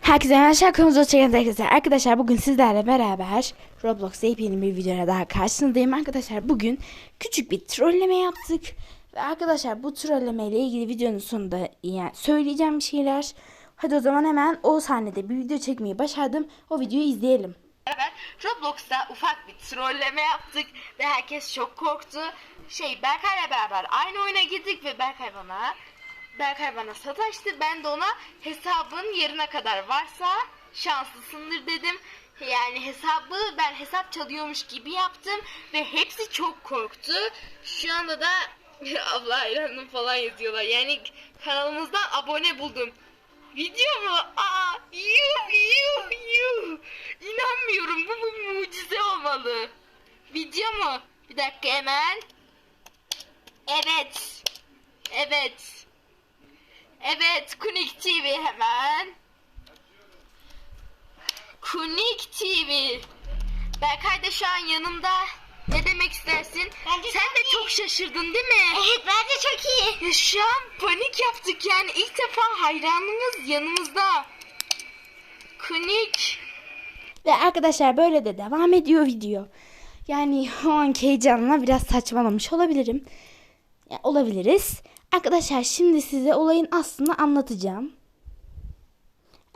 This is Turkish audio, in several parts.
Herkese merhaba kanalımıza hoş geldiniz arkadaşlar. Arkadaşlar bugün sizlerle beraber Roblox'ta yepyeni bir videoya daha karşınızdayım. Arkadaşlar bugün küçük bir trolleme yaptık. Ve arkadaşlar bu trolleme ile ilgili videonun sonunda yani söyleyeceğim bir şeyler. Hadi o zaman hemen o sahnede bir video çekmeyi başardım. O videoyu izleyelim. beraber Roblox'ta ufak bir trolleme yaptık ve herkes çok korktu. Şey Berkay'la beraber aynı oyuna girdik ve Berkay bana Berkay bana sataştı. Ben de ona hesabın yerine kadar varsa şanslısındır dedim. Yani hesabı ben hesap çalıyormuş gibi yaptım ve hepsi çok korktu. Şu anda da abla hayranım falan yazıyorlar. Yani kanalımızdan abone buldum. Video mu? Aa, yuh yuh yuh. İnanmıyorum bu bir mucize olmalı. Video mu? Bir dakika hemen. Evet. Evet. Evet, Kunik TV hemen. Kunik TV. Berkay da şu an yanımda. Ne demek istersin? Bence Sen çok de iyi. çok şaşırdın değil mi? Evet bence çok iyi. Ya şu an panik yaptık yani ilk defa hayranımız yanımızda. Kunik. Ve arkadaşlar böyle de devam ediyor video. Yani o anki heyecanla biraz saçmalamış olabilirim. Ya, olabiliriz. Arkadaşlar şimdi size olayın aslını anlatacağım.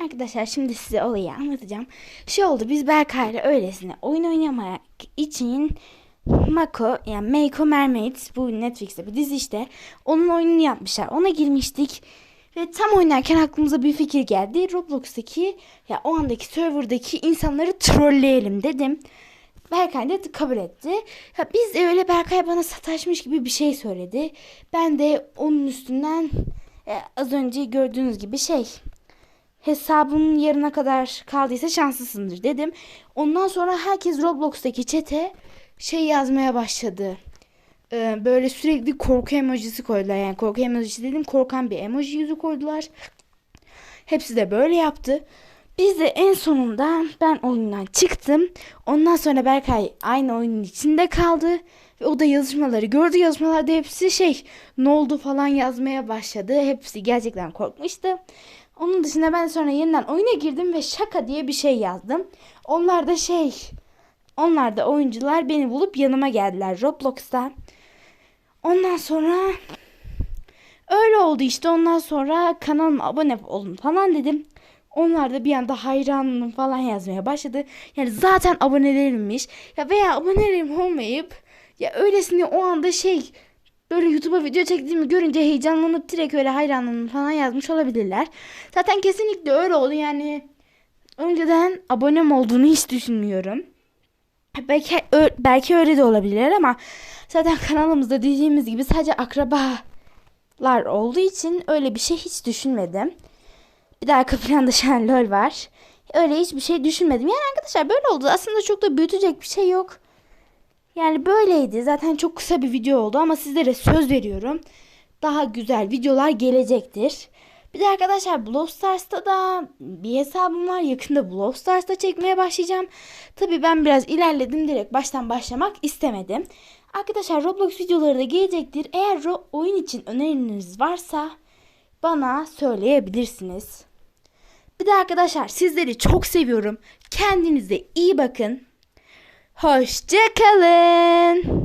Arkadaşlar şimdi size olayı anlatacağım. Şey oldu biz Berkay'la öylesine oyun oynamak için Mako yani Meiko Mermaids bu Netflix'te bir dizi işte. Onun oyununu yapmışlar. Ona girmiştik. Ve tam oynarken aklımıza bir fikir geldi. Roblox'taki ya o andaki serverdaki insanları trolleyelim dedim. Berkay da kabul etti. Ya biz de öyle Berkay bana sataşmış gibi bir şey söyledi. Ben de onun üstünden e, az önce gördüğünüz gibi şey hesabın yarına kadar kaldıysa şanslısındır dedim. Ondan sonra herkes Roblox'taki çete şey yazmaya başladı. Ee, böyle sürekli korku emojisi koydular. Yani korku emojisi dedim korkan bir emoji yüzü koydular. Hepsi de böyle yaptı. Biz de en sonunda ben oyundan çıktım. Ondan sonra Berkay aynı oyunun içinde kaldı. Ve o da yazışmaları gördü. Yazışmalarda hepsi şey ne oldu falan yazmaya başladı. Hepsi gerçekten korkmuştu. Onun dışında ben sonra yeniden oyuna girdim ve şaka diye bir şey yazdım. Onlar da şey onlar da oyuncular beni bulup yanıma geldiler Roblox'ta. Ondan sonra öyle oldu işte. Ondan sonra kanalıma abone olun falan dedim. Onlar da bir anda hayranım falan yazmaya başladı. Yani zaten abonelerimmiş. Ya veya abonelerim olmayıp ya öylesine o anda şey böyle YouTube'a video çektiğimi görünce heyecanlanıp direkt öyle hayranım falan yazmış olabilirler. Zaten kesinlikle öyle oldu yani. Önceden abonem olduğunu hiç düşünmüyorum. Belki belki öyle de olabilir ama zaten kanalımızda dediğimiz gibi sadece akrabalar olduğu için öyle bir şey hiç düşünmedim. Bir de arka planda LOL var. Öyle hiçbir şey düşünmedim. Yani arkadaşlar böyle oldu. Aslında çok da büyütecek bir şey yok. Yani böyleydi. Zaten çok kısa bir video oldu ama sizlere söz veriyorum. Daha güzel videolar gelecektir. Bir de arkadaşlar Brawl Stars'ta da bir hesabım var. Yakında Brawl Stars'ta çekmeye başlayacağım. Tabii ben biraz ilerledim. Direkt baştan başlamak istemedim. Arkadaşlar Roblox videoları da gelecektir. Eğer oyun için öneriniz varsa bana söyleyebilirsiniz. Bir de arkadaşlar sizleri çok seviyorum. Kendinize iyi bakın. Hoşçakalın.